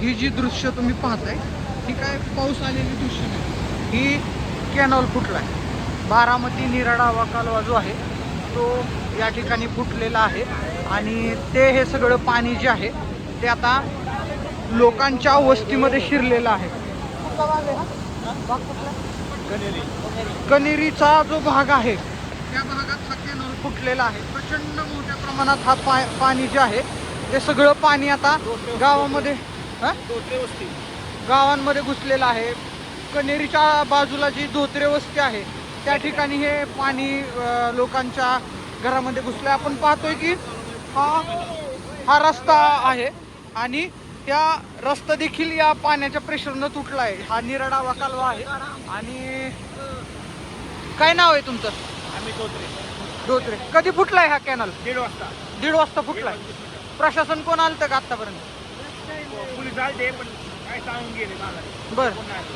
ही जी दृश्य तुम्ही पाहताय ही काय पाऊस आलेली दृश्य नाही. ही कॅनॉल फुटला आहे बारामती निराडावा कालवा जो आहे तो या ठिकाणी फुटलेला आहे आणि ते हे सगळं पाणी जे आहे ते आता लोकांच्या वस्तीमध्ये शिरलेलं आहे. कनेरीचा जो भाग आहे त्या भागात हा कॅनॉल फुटलेला आहे. प्रचंड मोठ्या प्रमाणात हा पा पाणी जे आहे ते सगळं पाणी आता गावामध्ये हा? गावांमध्ये घुसलेलं आहे. कनेरीच्या बाजूला जी धोत्रे वस्ती आहे त्या ठिकाणी हे पाणी अं, लोकांच्या घरामध्ये घुसलं आपण पाहतोय की हा हा रस्ता आहे आणि त्या रस्ता देखील या पाण्याच्या प्रेशरनं तुटला आहे हा निरडावा कालवा आहे. आणि काय नाव आहे तुमचं? आम्ही तोत्रे धोत्रे. कधी फुटलाय हा कॅनल? दीड वाजता. दीड वाजता फुटलाय. प्रशासन कोण आलं का आतापर्यंत? पोलीस आले पण काय सांगून गेले मला बर. आलं.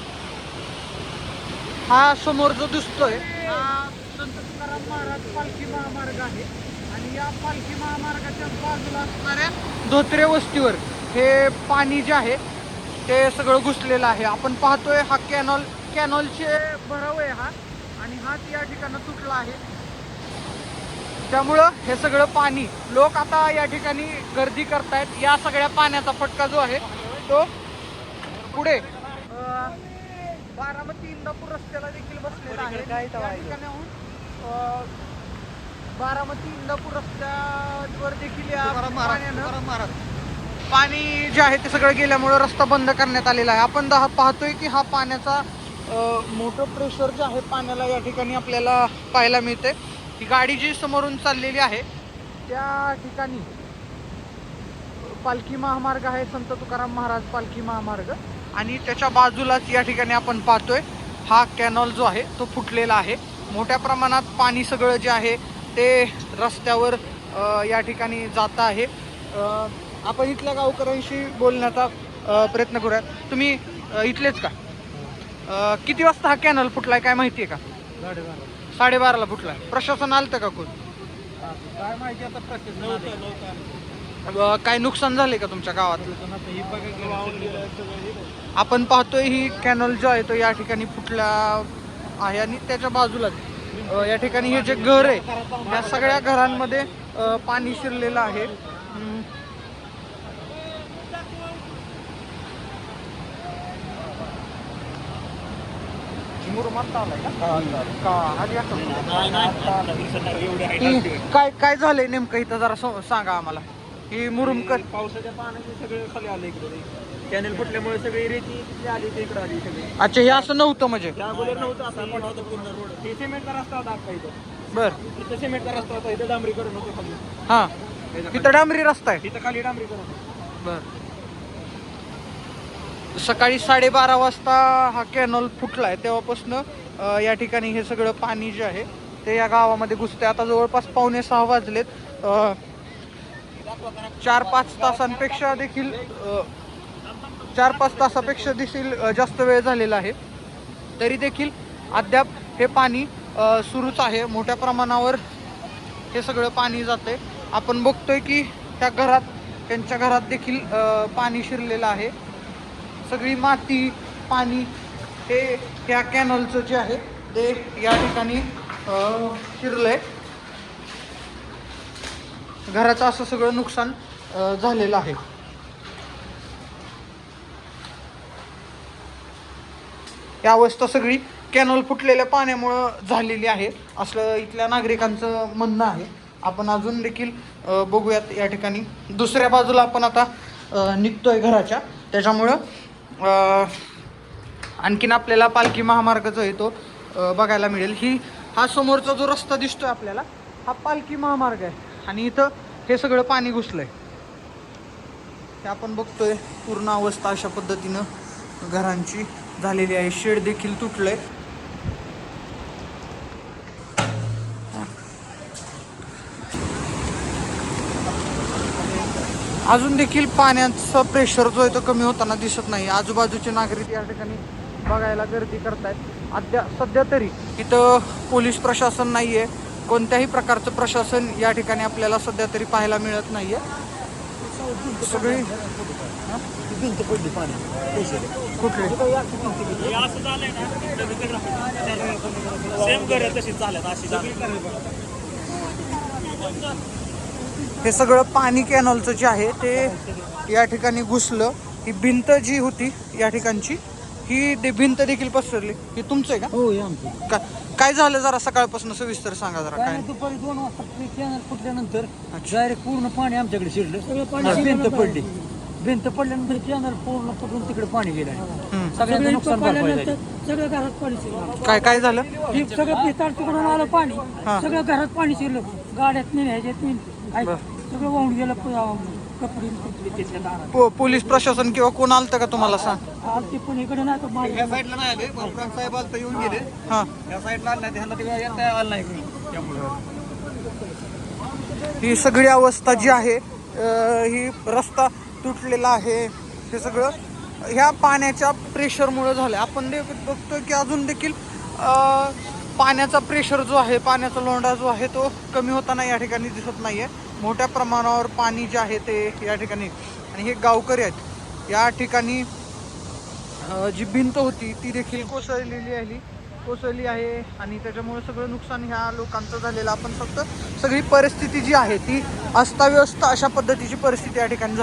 हा समोर जो दिसतोय. हा संत तुकाराम महाराज पालखी महामार्ग आहे. आणि या पालखी महामार्गाच्या बाजूला असणाऱ्या धोत्रे वस्तीवर हे पाणी जे आहे ते सगळं घुसलेलं आहे. आपण पाहतोय हा कॅनॉल कॅनॉलचे भराव आहे हा. आणि हाच या ठिकाणी तुटला आहे. त्यामुळं हे सगळं पाणी लोक आता या ठिकाणी गर्दी करतायत. या सगळ्या पाण्याचा फटका जो आहे तो पुढे बारामती इंदापूर रस्त्याला देखील बसलेला आहे. त्या ठिकाणाहून बारामती इंदापूर रस्त्यावर देखील या पाणी जे आहे ते सगळं गेल्यामुळं रस्ता बंद करण्यात आलेला आहे. आपण दहा पाहतोय की हा पाण्याचा मोठं प्रेशर जे आहे पाण्याला या ठिकाणी आपल्याला पाहायला मिळते ही गाडी जी समोरून चाललेली आहे त्या ठिकाणी पालखी महामार्ग आहे संत तुकाराम महाराज पालखी महामार्ग. आणि त्याच्या बाजूलाच या ठिकाणी आपण पाहतोय हा कॅनॉल जो आहे तो फुटलेला आहे. मोठ्या प्रमाणात पाणी सगळं जे आहे ते रस्त्यावर या ठिकाणी जात आहे. आपण इथल्या गावकऱ्यांशी बोलण्याचा प्रयत्न करूया. तुम्ही इथलेच का? किती वाजता हा कॅनल फुटलाय काय माहिती आहे का? साडेबाराला फुटलाय प्रशासन आलं का कोण? काय माहिती आता अ, काय नुकसान झाले का तुमच्या गावात ही बघा आपण पाहतोय ही कॅनल जो आहे तो या ठिकाणी फुटला आहे आणि त्याच्या बाजूलाच अ, या ठिकाणी हे जे घर आहे या सगळ्या घरांमध्ये अ, पाणी शिरलेलं आहे. हम्म. मुरमाड आलाय का? का आधी असं? ही काय काय झालंय नेमकं इथं? जरा सांगा आम्हाला. ही मुरुमकर पावसाच्या पाण्याचे सगळे खाली आले इकडे कॅनेल फुटल्यामुळे सगळी रेती आली ते इकडे आली सगळी. अच्छा हे असं नव्हतं म्हणजे? अगोदर नव्हतं असं पूर्ण रोड. ते सिमेंटचा रस्ता होता इथं. बर. इथं सिमेंटचा रस्ता होता इथं डांबरीकरण होतं खाली. हा. इथं डांबरी रस्ता आहे. इथं खाली डांबरीकरण बर. सकाळी साडेबारा वाजता हा कॅनॉल फुटला आहे तेव्हापासून या ठिकाणी हे सगळं पाणी जे आहे ते या गावामध्ये घुसते आता जवळपास पावणे सहा वाजलेत. चार पाच तासांपेक्षा देखील चार पाच तासापेक्षा देखील जास्त वेळ झालेला आहे. तरी देखील अद्याप हे पाणी सुरूच आहे. मोठ्या प्रमाणावर हे सगळं पाणी जाते आपण बघतोय की त्या घरात त्यांच्या घरात देखील पाणी शिरलेलं आहे. सगळी माती पाणी हे त्या कॅनलचं जे आहे ते या ठिकाणी अ, शिरलंय. घराचं असं सगळं नुकसान झालेलं आहे. ही अवस्था सगळी कॅनल फुटलेल्या पाण्यामुळं झालेली आहे असं इथल्या नागरिकांचं म्हणणं आहे. आपण अजून देखील बघूयात या ठिकाणी. दुसऱ्या बाजूला आपण आता निघतोय घराच्या. त्याच्यामुळं आणखीन आपल्याला पालखी महामार्ग जो आहे तो बघायला मिळेल. ही हा समोरचा जो रस्ता दिसतोय आपल्याला हा पालखी महामार्ग आहे. आणि इथं हे सगळं पाणी घुसलंय. हे आपण बघतोय पूर्ण अवस्था अशा पद्धतीनं घरांची झालेली आहे. शेड देखील तुटलंय. अजून देखील पाण्याचा प्रेशर जो आहे तो कमी होताना दिसत नाही. आजूबाजूचे नागरिक या ठिकाणी बघायला गर्दी करतायत. अद्या सध्या तरी इथं पोलीस प्रशासन नाही आहे कोणत्याही प्रकारचं प्रशासन या ठिकाणी आपल्याला सध्या तरी पाहायला मिळत नाही आहे सगळी कुठली? सेम तशी चालत अशी हे सगळं पाणी कॅनॉलचं जे आहे ते या ठिकाणी घुसलं. ही भिंत जी होती या ठिकाणची ही दे- भिंत देखील पसरली. ही तुमचं आहे का? हो हे आमचं का काय झालं जरा सकाळपासून सविस्तर सांगा जरा काय काय नाही, दुपारी दोन वाजता ते कॅनल फुटल्यानंतर. डायरेक्ट पूर्ण पाणी आमच्याकडे शिरलं. सगळं पाणी भिंत पडली. भिंत पडल्यानंतर कॅनल पूर्ण फुटून तिकडे पाणी गेलं हम्म. सगळ्यांचं नुकसान भरपाई झाली. सगळं घरात पाणी शिरलं. काय काय झालं? हे सगळं पिताळ तिकडून आलं पाणी. सगळं घरात पाणी शिरलं. गाड्यात नाही ह्याच्यात नाही ऐक, बरं. सगळं वाहून गेलं प- कपडे तिथल्या दारात. पो- पोलीस प्रशासन किंवा कोण आलतं का तुम्हाला सांग? आलते पण इकडे नाही तर माझ्या साईडला नाही आले. साहेब आलता येऊन गेले. हां. या साईडला आले नाही ह्यांना तिकडे येता आलं नाही कोणी त्यामुळे. ही सगळी अवस्था जी आहे अं, ही रस्ता तुटलेला आहे हे सगळं ह्या पाण्याच्या प्रेशरमुळे झालं आपण दे बघतोय की अजून देखील अं, पाण्याचा प्रेशर जो आहे पाण्याचा लोंढा जो आहे तो कमी होताना या ठिकाणी दिसत नाही आहे मोठ्या प्रमाणावर पाणी जे आहे ते या ठिकाणी. आणि हे गावकरी आहेत. या ठिकाणी जी भिंत होती ती देखील कोसळलेली आहे. कोसळली आहे आणि त्याच्यामुळे सगळं नुकसान ह्या लोकांचं झालेलं. आपण फक्त सगळी परिस्थिती जी आहे ती अस्ताव्यस्त अशा पद्धतीची परिस्थिती या ठिकाणी